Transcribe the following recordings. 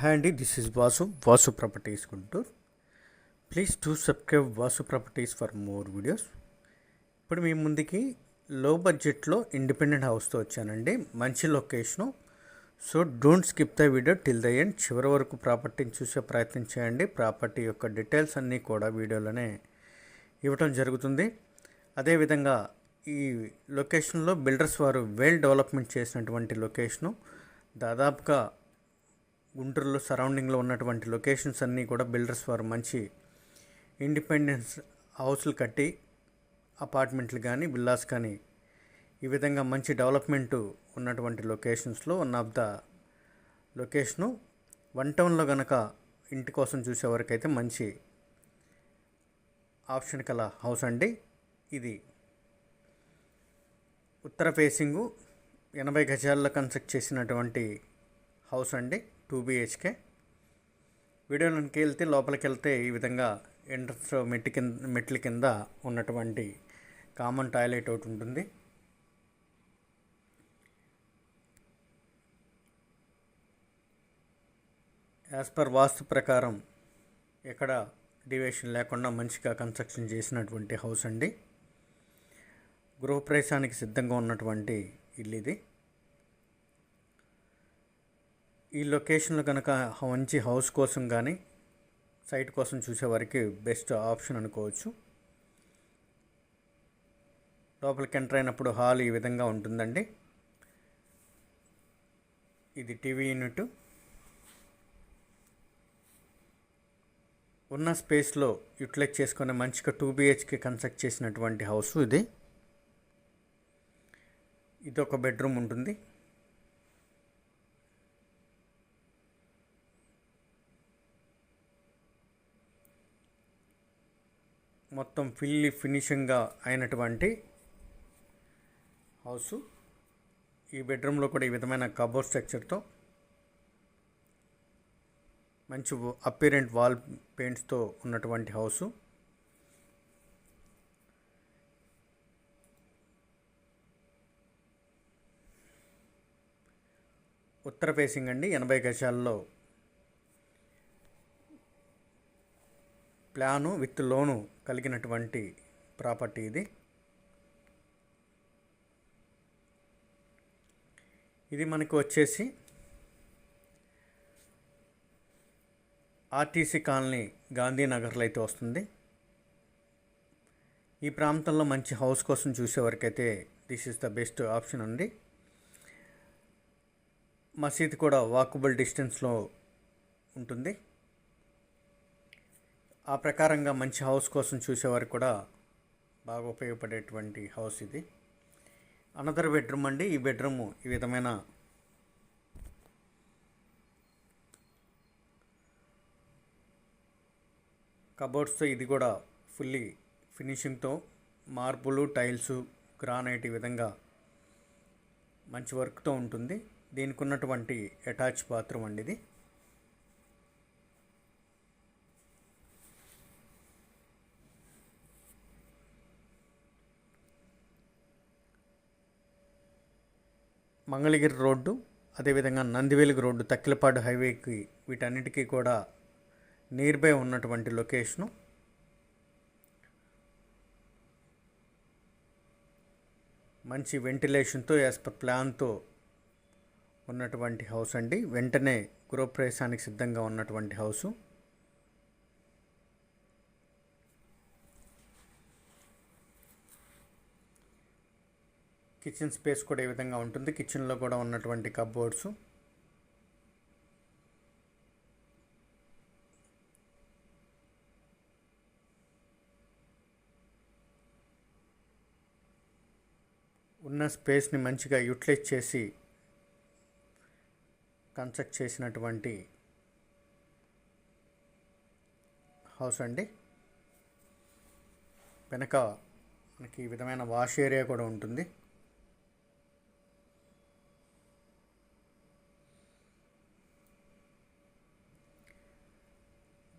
Hi అండి this is Vasu Vasu properties Guntur please to subscribe Vasu properties for more videos ఇప్పుడు మీ ముందుకి లో బడ్జెట్లో ఇండిపెండెంట్ హౌస్తో వచ్చానండి. మంచి location so don't skip the video till the end చివరి వరకు ప్రాపర్టీని చూసే ప్రయత్నం చేయండి. ప్రాపర్టీ యొక్క డీటెయిల్స్ అన్నీ కూడా వీడియోలోనే ఇవ్వటం జరుగుతుంది. అదేవిధంగా ఈ లొకేషన్లో బిల్డర్స్ వారు వెల్ డెవలప్మెంట్ చేసినటువంటి లొకేషను దాదాపుగా గుంటూరులో సరౌండింగ్లో ఉన్నటువంటి లొకేషన్స్ అన్నీ కూడా బిల్డర్స్ వారు మంచి ఇండిపెండెన్స్ హౌస్లు కట్టి అపార్ట్మెంట్లు కానీ విల్లాస్ కానీ ఈ విధంగా మంచి డెవలప్మెంట్ ఉన్నటువంటి లొకేషన్స్లో one of the location one టౌన్లో కనుక ఇంటి కోసం చూసేవారికైతే మంచి ఆప్షన్ కల హౌస్ అండి ఇది. ఉత్తర ఫేసింగు ఎనభై గజాల్లో కన్స్ట్రక్ట్ చేసినటువంటి హౌస్ అండి. Two BHK. వీడియోలోకి వెళ్తే లోపలికి వెళ్తే ఈ విధంగా ఎంట్రన్స్ మెట్టి కింద మెట్ల కింద ఉన్నటువంటి కామన్ టాయిలెట్ ఒకటి ఉంటుంది. యాజ్ పర్ వాస్తు ప్రకారం ఎక్కడ డివేషన్ లేకుండా మంచిగా కన్స్ట్రక్షన్ చేసినటువంటి హౌస్ అండి. గృహప్రవేశానికి సిద్ధంగా ఉన్నటువంటి ఇల్లు ఇది. ఈ లొకేషన్లో కనుక మంచి హౌస్ కోసం కానీ సైట్ కోసం చూసేవారికి బెస్ట్ ఆప్షన్ అనుకోవచ్చు. లోపలికి ఎంటర్ అయినప్పుడు హాల్ ఈ విధంగా ఉంటుందండి. ఇది టీవీ యూనిట్. ఉన్న స్పేస్లో యూటిలైజ్ చేసుకునే మంచిగా టూ బిహెచ్కే కన్స్ట్రక్ట్ చేసినటువంటి హౌస్ ఇది. ఇది ఒక బెడ్రూమ్ ఉంటుంది. మొత్తం ఫిల్లి ఫినిషింగ్గా అయినటువంటి హౌస్. ఈ బెడ్రూమ్లో కూడా ఈ విధమైన కబోర్డ్ స్ట్రక్చర్తో మంచి అపీరెంట్ వాల్ పెయింట్స్తో ఉన్నటువంటి హౌసు. ఉత్తర ఫేసింగ్ అండి ఎనభై గజాల్లో ప్లాను విత్ లోను కలిగినటువంటి ప్రాపర్టీ ఇది. ఇది మనకు వచ్చేసి ఆర్టీసీ కాలనీ గాంధీనగర్లో అయితే వస్తుంది. ఈ ప్రాంతంలో మంచి హౌస్ కోసం చూసేవరకైతే this is the best option ఉంది మసీద్ కూడా వాకబుల్ డిస్టెన్స్లో ఉంటుంది. ఆ ప్రకారంగా మంచి హౌస్ కోసం చూసేవారు కూడా బాగా ఉపయోగపడేటువంటి హౌస్ ఇది. అనదర్ బెడ్రూమ్ అండి. ఈ బెడ్రూమ్ ఈ విధమైన కబోర్డ్స్తో ఇది కూడా ఫుల్లీ ఫినిషింగ్తో మార్బుల్ టైల్స్ గ్రానైట్ ఈ విధంగా మంచి వర్క్తో ఉంటుంది. దీనికి ఉన్నటువంటి అటాచ్ బాత్రూమ్ అండి ఇది. మంగళగిరి రోడ్డు అదేవిధంగా నందివేలుగు రోడ్డు తక్కిలపాడు హైవేకి వీటన్నిటికీ కూడా నియర్ బై ఉన్నటువంటి లొకేషను మంచి వెంటిలేషన్తో యాజ్ పర్ ప్లాన్తో ఉన్నటువంటి హౌస్ అండి. వెంటనే గృహప్రవేశానికి సిద్ధంగా ఉన్నటువంటి హౌసు కిచెన్ స్పేస్ కూడా ఈ విధంగా ఉంటుంది? కిచెన్లో కూడా ఉన్నటువంటి కప్బోర్డ్స్. ఉన్న స్పేస్ని మంచిగా యూటిలైజ్ చేసి కన్స్ట్రక్ట్ చేసినటువంటి హౌస్ అండి. వెనక మనకి ఈ విధమైన వాష్ ఏరియా కూడా ఉంటుంది.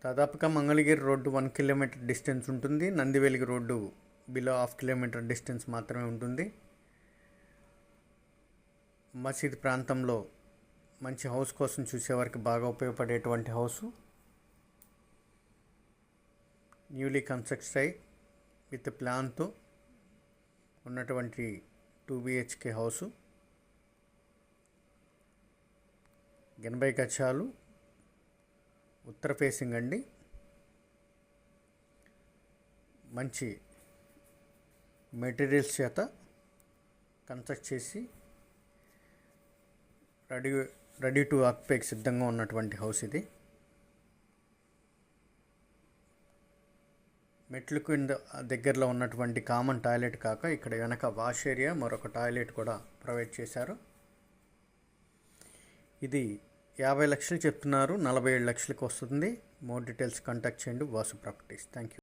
దాదాపుగా Mangalagiri road one kilometre distance ఉంటుంది. నందివేలికి road below half kilometre distance మాత్రమే ఉంటుంది. మసీద్ ప్రాంతంలో మంచి హౌస్ కోసం చూసేవారికి బాగా ఉపయోగపడేటువంటి హౌసు. న్యూలీ కన్స్ట్రక్ట్ అయి విత్ ప్లాన్తో ఉన్నటువంటి టూ బిహెచ్కే హౌసు. ఎనభై గజాలు. ఉత్తర ఫేసింగ్ అండి. మంచి మెటీరియల్స్ చేత కన్స్ట్రక్ట్ చేసి రెడీ రెడీ టు ఆక్యుపైకి సిద్ధంగా ఉన్నటువంటి హౌస్ ఇది. మెట్లు కింద దగ్గరలో ఉన్నటువంటి కామన్ టాయిలెట్ కాక ఇక్కడ వెనక వాష్ ఏరియా మరొక టాయిలెట్ కూడా ప్రొవైడ్ చేశారు. ఇది యాభై లక్షలు చెప్తున్నారు నలభై ఏడు లక్షలకు వస్తుంది. మోర్ డీటెయిల్స్ కాంటాక్ట్ చేయండి. Vasu properties thank you